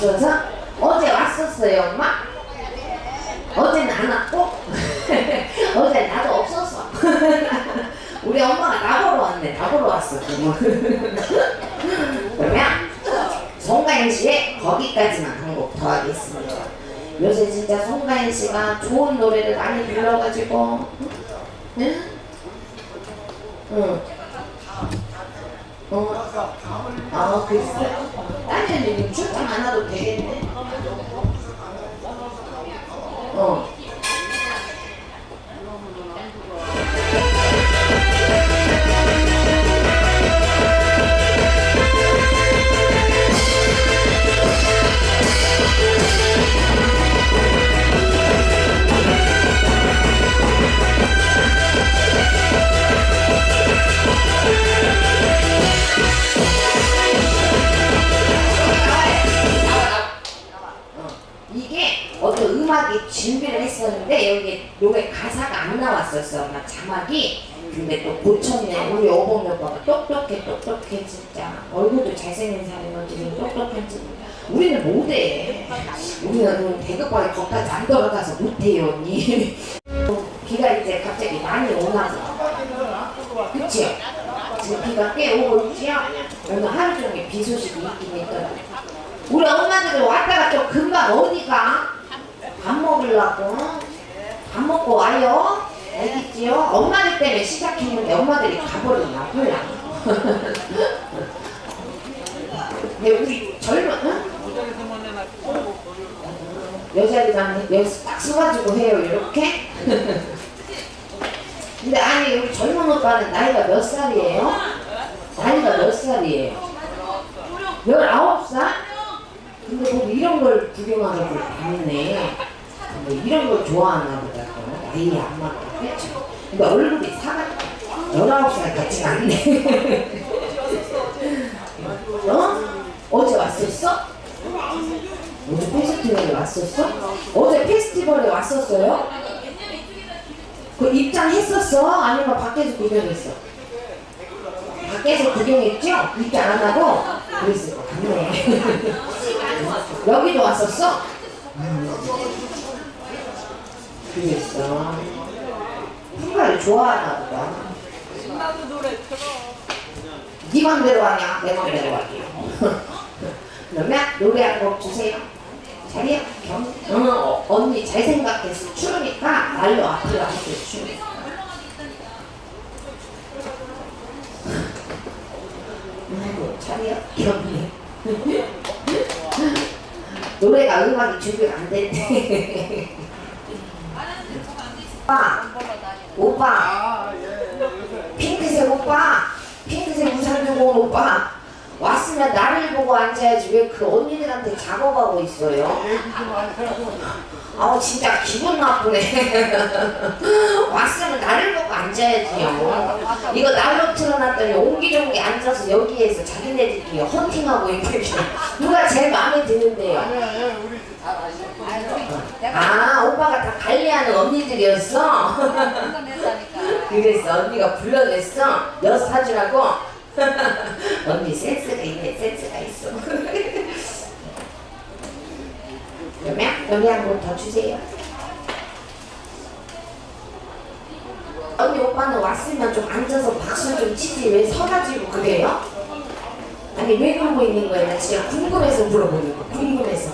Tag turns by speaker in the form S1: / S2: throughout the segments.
S1: 없어서 어제 왔었어요 엄마? 어제는 안 왔고 어제 나도 없었어 우리 엄마가 나보러 왔네 나보러 왔어 그러면 송가인 씨의 거기까지만 한 곡 더 하겠습니다. 요새 진짜 송가인 씨가 좋은 노래를 많이 불러가지고, 응? 응. 어, 아, 글쎄. 딸년 지금 출장 안 와도 되겠네. 어. 어, 노래 가사가 안 나왔었어. 엄마 자막이. 근데 또 고쳤네. 우리 오봉 오빠가 똑똑해 똑똑해 진짜. 얼굴도 잘생긴 사람이 어떻게 똑똑한지 우리는 못해. 우리는 대급하게 거기까지 안 돌아가서 못해요 언니. 비가 이제 갑자기 많이 오나 봐 그치요? 지금 비가 꽤 오고 있지요? 오늘 하루 종일 비 소식이 있긴 있더라고. 우리 엄마들은 왔다가 또 금방 어디가? 밥 먹으려고 밥 먹고 와요 알겠지요? 엄마들 때문에 시작했는데 엄마들이 가버렸나 몰라 근데 우리 젊은 응? 여자들만 여기서 딱 서가지고 해요 이렇게 근데 아니 우리 젊은 오빠는 나이가 몇 살이에요? 나이가 몇 살이에요? 19살? 근데 뭐 이런 걸 구경하러 다니네. 뭐 이런 걸 좋아하나. 또. 나이 안 맞고. 그렇죠? 근데 얼굴이 사가 19살 같진 않네. 어? 어제 왔었어? 어제 페스티벌에 왔었어? 어제 페스티벌에 왔었어요? 그 입장했었어? 아니면 밖에서 구경했어? 밖에서 구경했죠? 입장 안 하고? 그랬을 것 같네. 여기도 왔었어? 그랬어. 풍가를 좋아하나 보다.
S2: 신나는 노래 틀어.
S1: 네 맘대로 하냐? 내 맘대로 할게요. 그러면 노래 한 곡 주세요. 겸. 응, 어, 언니 잘 생각했어. 추우니까 날로 앞으로 앞으로 추우니까. 아이고, 자리야. 겸. 노래가 음악이 준비가 안 됐네. 오빠, 오빠,
S2: 아, 예. 요새
S1: 핑크색 오빠, 핑크색 우산 들고 온 오빠. 왔으면 나를 보고 앉아야지 왜 그 언니들한테 작업하고 있어요? 아우 진짜 기분 나쁘네. 왔으면 나를 보고 앉아야지요. 이거 날로 틀어놨더니 옹기종기 앉아서 여기에서 자기네들끼리 헌팅하고 있는데 누가 제일 마음에 드는데요?
S2: 아
S1: 오빠가 다 관리하는 언니들이었어? 그래서 언니가 불러냈어 여섯 사주라고 언니 센스가 있네 센스가 있어 그러면 여기 한번더 주세요 언니 오빠는 왔으면 좀 앉아서 박수 좀 치지 왜 서가지고 그래요? 아니 왜 그러고 있는 거예요? 나 진짜 궁금해서 물어보는 거 궁금해서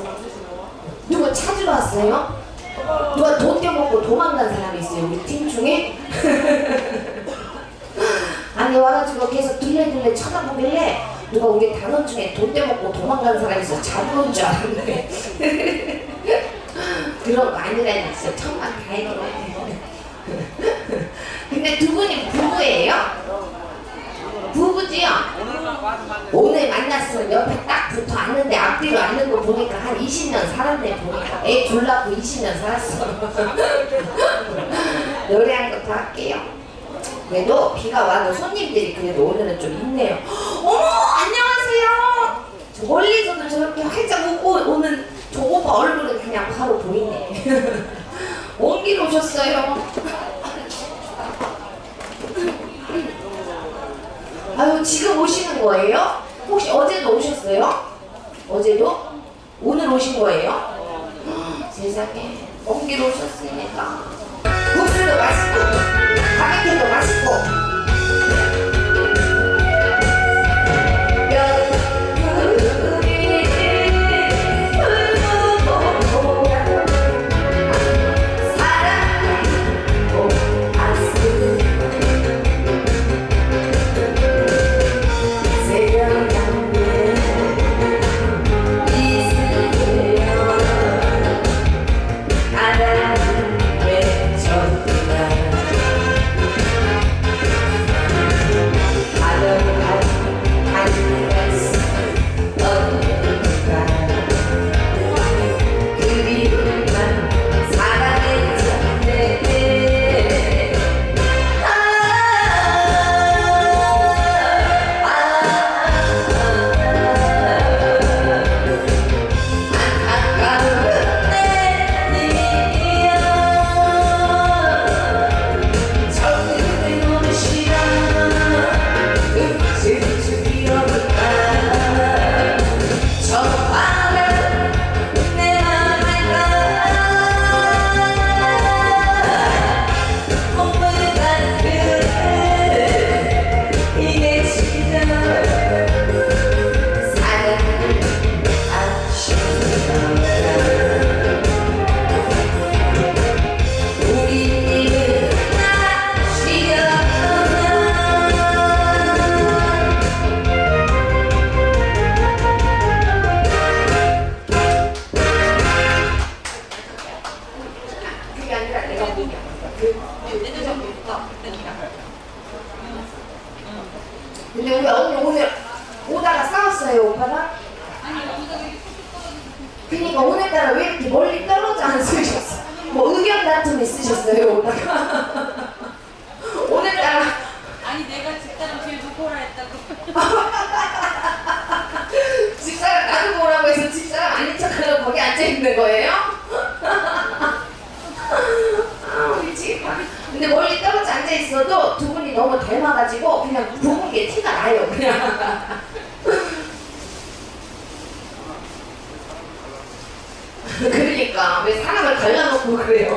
S1: 누구 찾으러 왔어요? 누가 돈 떼먹고 도망간 사람이 있어요 우리 팀 중에? 아니 와가지고 계속 둘레둘레 쳐다보길래 누가 우리 단원 중에 돈 떼먹고 도망간 사람이 있어 잡은 줄 알았는데. 그런 거 아니라니 진짜 천만 다행이네 근데 두 분이 부부예요? 부부지요? 오늘 만났으면 옆에 딱 붙어 앉는데 앞뒤로 앉는 거 보니까 한 20년 살았네 보니까. 애 둘 낳고 20년 살았어. 노래 한 것도 할게요 그래도 비가 와도 손님들이 그래도 오늘은 좀 있네요 어머 안녕하세요 저 멀리서도 저렇게 활짝 웃고 오는 저 오빠 얼굴은 그냥 바로 보이네. 먼길 오셨어요. 아유, 지금 오시는 거예요? 혹시 어제도 오셨어요? 어제도? 오늘 오신 거예요? 세상에, 먼길 오셨으니까. 국수도 맛있고, 가격도 맛 그냥 부은 게 티가 나요 그냥. 그러니까 왜 사람을 갈라놓고 그래요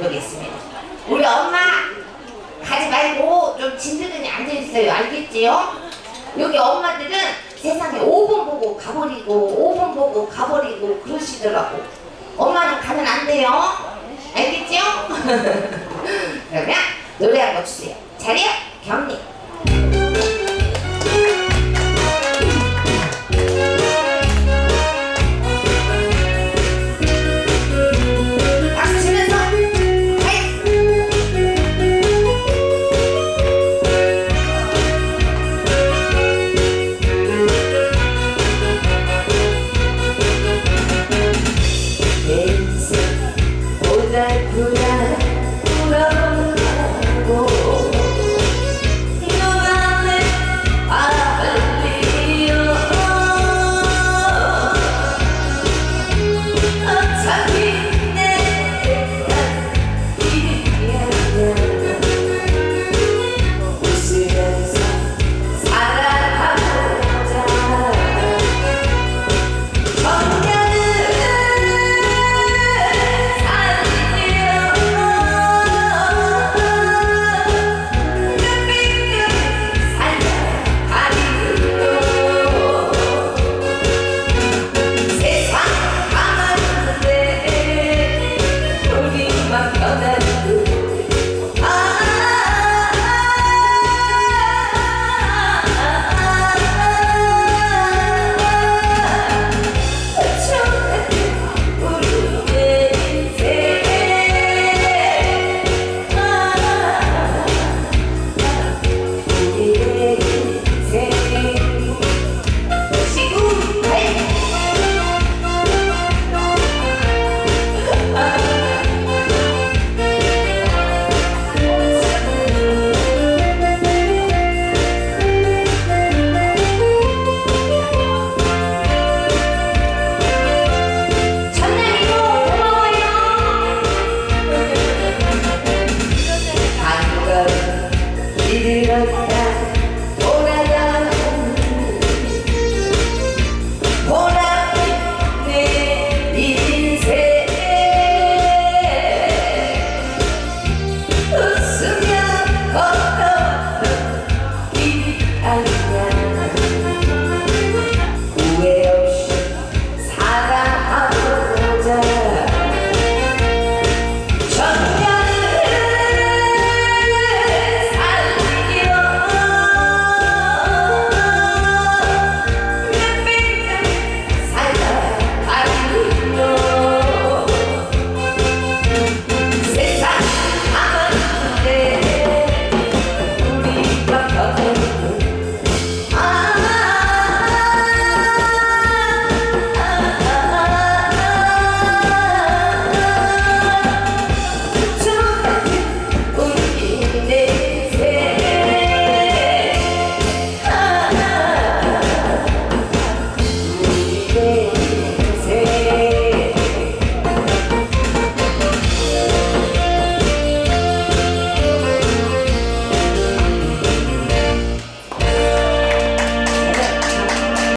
S1: 해보겠습니다. 우리 엄마 가지 말고 좀 진드근이 앉아있어요. 알겠지요? 여기 엄마들은 세상에 5분 보고 가버리고 5분 보고 가버리고 그러시더라고. 엄마는 가면 안 돼요. 알겠죠? 그러면 노래 한 번 주세요. 자리요. 경리.